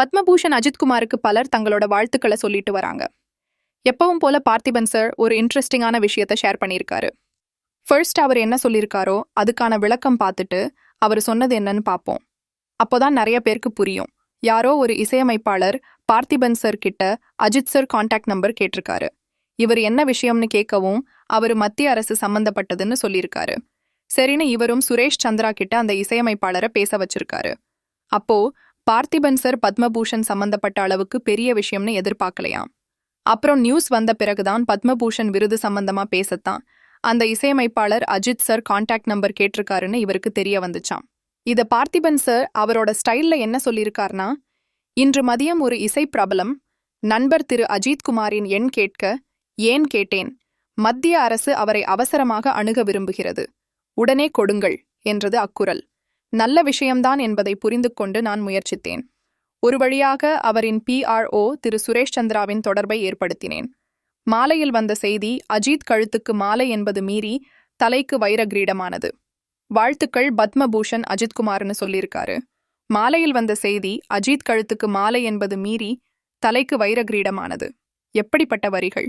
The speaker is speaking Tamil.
பத்மபூஷன் அஜித்குமாருக்கு பலர் தங்களோட வாழ்த்துக்களை சொல்லிட்டு வராங்க. எப்பவும் போல பார்த்திபன் சார் ஒரு இன்ட்ரெஸ்டிங்கான விஷயத்த ஷேர் பண்ணியிருக்காரு. ஃபர்ஸ்ட் அவர் என்ன சொல்லியிருக்காரோ அதுக்கான விளக்கம் பார்த்துட்டு அவர் சொன்னது என்னன்னு பார்ப்போம். அப்போதான் நிறைய பேருக்கு புரியும். யாரோ ஒரு இசையமைப்பாளர் பார்த்திபன் சார் கிட்ட அஜித் சார் காண்டாக்ட் நம்பர் கேட்டிருக்காரு. இவர் என்ன விஷயம்னு கேட்கவும் அவர் மத்திய அரசு சம்பந்தப்பட்டதுன்னு சொல்லியிருக்காரு. சரின்னு இவரும் சுரேஷ் சந்திரா கிட்ட அந்த இசையமைப்பாளரை பேச வச்சிருக்காரு. அப்போ பார்த்திபன் சார் பத்மபூஷன் சம்பந்தப்பட்ட அளவுக்கு பெரிய விஷயம்னு எதிர்பார்க்கலையாம் அப்புறம் நியூஸ் வந்த பிறகுதான் பத்மபூஷன் விருது சம்பந்தமா பேசத்தான். அந்த இசையமைப்பாளர் அஜித் சார் காண்டாக்ட் நம்பர் கேட்டிருக்காருன்னு இவருக்கு தெரிய வந்துச்சாம். இத பார்த்திபன் சார் அவரோட ஸ்டைல்ல என்ன சொல்லியிருக்காருனா இன்று மதியம் ஒரு இசை பிரபலம் நண்பர் திரு அஜித் குமாரின் எண் கேட்க ஏன் கேட்டேன்? மத்திய அரசு அவரை அவசரமாக அணுக விரும்புகிறது. உடனே கொடுங்கள் என்றது அக்குரல் நல்ல விஷயம்தான் என்பதை புரிந்து கொண்டு நான் முயற்சித்தேன். ஒரு வழியாக அவரின் பிஆர்ஓ திரு. சுரேஷ் சந்திராவின் தொடர்பை ஏற்படுத்தினேன். மாலையில் வந்த செய்தி அஜித் கழுத்துக்கு மாலை என்பது மீறி தலைக்கு வைர கிரீடமானது. வாழ்த்துக்கள் பத்மபூஷன் அஜித்குமார்னு சொல்லியிருக்காரு. மாலையில் வந்த செய்தி அஜித் கழுத்துக்கு மாலை என்பது மீறி தலைக்கு வைர கிரீடமானது. எப்படிப்பட்ட வரிகள்?